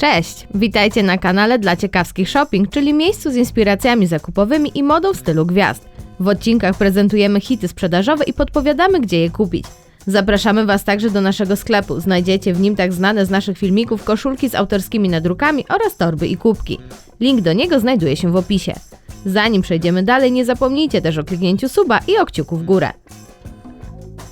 Cześć! Witajcie na kanale dla ciekawskich shopping, czyli miejscu z inspiracjami zakupowymi i modą w stylu gwiazd. W odcinkach prezentujemy hity sprzedażowe i podpowiadamy, gdzie je kupić. Zapraszamy Was także do naszego sklepu. Znajdziecie w nim tak znane z naszych filmików koszulki z autorskimi nadrukami oraz torby i kubki. Link do niego znajduje się w opisie. Zanim przejdziemy dalej, nie zapomnijcie też o kliknięciu suba i o kciuku w górę.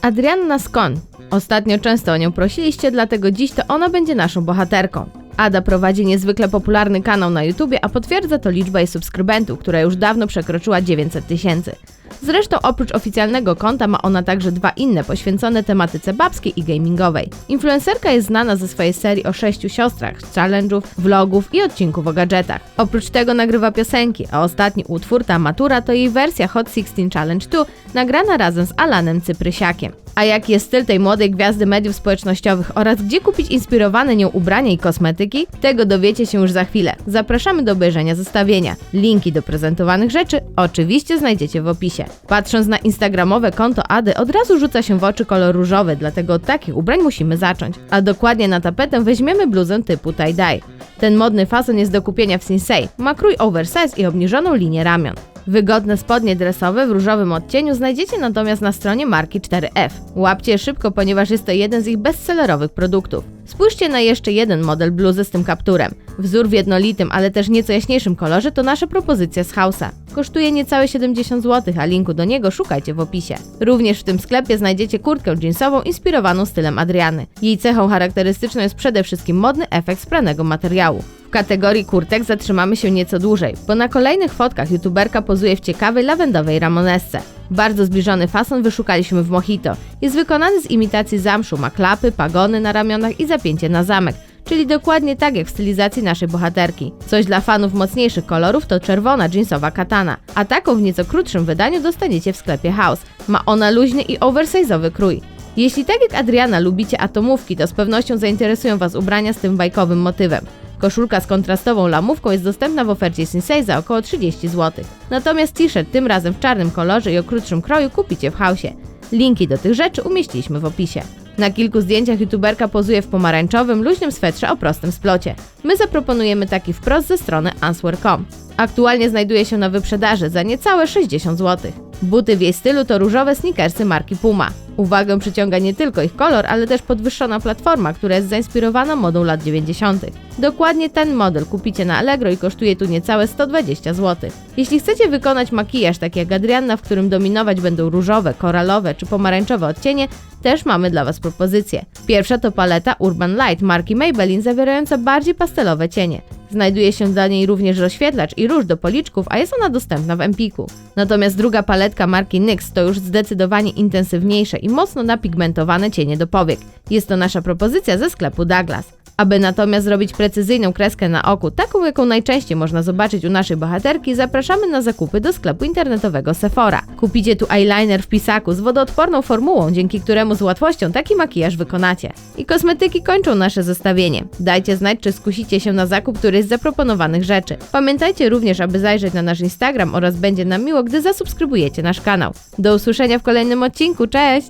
Adrianna Skon. Ostatnio często o nią prosiliście, dlatego dziś to ona będzie naszą bohaterką. Ada prowadzi niezwykle popularny kanał na YouTubie, a potwierdza to liczba jej subskrybentów, która już dawno przekroczyła 900 tysięcy. Zresztą oprócz oficjalnego konta ma ona także dwa inne poświęcone tematyce babskiej i gamingowej. Influencerka jest znana ze swojej serii o sześciu siostrach, challenge'ów, vlogów i odcinków o gadżetach. Oprócz tego nagrywa piosenki, a ostatni utwór, ta matura, to jej wersja Hot 16 Challenge 2, nagrana razem z Alanem Cyprysiakiem. A jaki jest styl tej młodej gwiazdy mediów społecznościowych oraz gdzie kupić inspirowane nią ubrania i kosmetyki? Tego dowiecie się już za chwilę. Zapraszamy do obejrzenia zestawienia. Linki do prezentowanych rzeczy oczywiście znajdziecie w opisie. Patrząc na instagramowe konto Ady, od razu rzuca się w oczy kolor różowy, dlatego od takich ubrań musimy zacząć. A dokładnie na tapetę weźmiemy bluzę typu tie-dye. Ten modny fason jest do kupienia w Sinsei. Ma krój oversize i obniżoną linię ramion. Wygodne spodnie dresowe w różowym odcieniu znajdziecie natomiast na stronie marki 4F. Łapcie je szybko, ponieważ jest to jeden z ich bestsellerowych produktów. Spójrzcie na jeszcze jeden model bluzy z tym kapturem. Wzór w jednolitym, ale też nieco jaśniejszym kolorze to nasza propozycja z Hausa. Kosztuje niecałe 70 zł, a linku do niego szukajcie w opisie. Również w tym sklepie znajdziecie kurtkę jeansową inspirowaną stylem Adriany. Jej cechą charakterystyczną jest przede wszystkim modny efekt spranego materiału. W kategorii kurtek zatrzymamy się nieco dłużej, bo na kolejnych fotkach youtuberka pozuje w ciekawej lawendowej ramonesce. Bardzo zbliżony fason wyszukaliśmy w Mojito. Jest wykonany z imitacji zamszu, ma klapy, pagony na ramionach i zapięcie na zamek, czyli dokładnie tak jak w stylizacji naszej bohaterki. Coś dla fanów mocniejszych kolorów to czerwona jeansowa katana, a taką w nieco krótszym wydaniu dostaniecie w sklepie House. Ma ona luźny i oversize'owy krój. Jeśli tak jak Adriana lubicie atomówki, to z pewnością zainteresują Was ubrania z tym bajkowym motywem. Koszulka z kontrastową lamówką jest dostępna w ofercie Sinsei za około 30 zł. Natomiast t-shirt tym razem w czarnym kolorze i o krótszym kroju kupicie w hausie. Linki do tych rzeczy umieściliśmy w opisie. Na kilku zdjęciach youtuberka pozuje w pomarańczowym, luźnym swetrze o prostym splocie. My zaproponujemy taki wprost ze strony answer.com. Aktualnie znajduje się na wyprzedaży za niecałe 60 zł. Buty w jej stylu to różowe sneakersy marki Puma. Uwagę przyciąga nie tylko ich kolor, ale też podwyższona platforma, która jest zainspirowana modą lat 90. Dokładnie ten model kupicie na Allegro i kosztuje tu niecałe 120 zł. Jeśli chcecie wykonać makijaż tak jak Adrianna, w którym dominować będą różowe, koralowe czy pomarańczowe odcienie, też mamy dla Was propozycję. Pierwsza to paleta Urban Light marki Maybelline zawierająca bardziej pastelowe cienie. Znajduje się dla niej również rozświetlacz i róż do policzków, a jest ona dostępna w Empiku. Natomiast druga paletka marki NYX to już zdecydowanie intensywniejsze i mocno napigmentowane cienie do powiek. Jest to nasza propozycja ze sklepu Douglas. Aby natomiast zrobić precyzyjną kreskę na oku, taką jaką najczęściej można zobaczyć u naszej bohaterki, zapraszamy na zakupy do sklepu internetowego Sephora. Kupicie tu eyeliner w pisaku z wodoodporną formułą, dzięki któremu z łatwością taki makijaż wykonacie. I kosmetyki kończą nasze zestawienie. Dajcie znać, czy skusicie się na zakup któryś z zaproponowanych rzeczy. Pamiętajcie również, aby zajrzeć na nasz Instagram oraz będzie nam miło, gdy zasubskrybujecie nasz kanał. Do usłyszenia w kolejnym odcinku, cześć!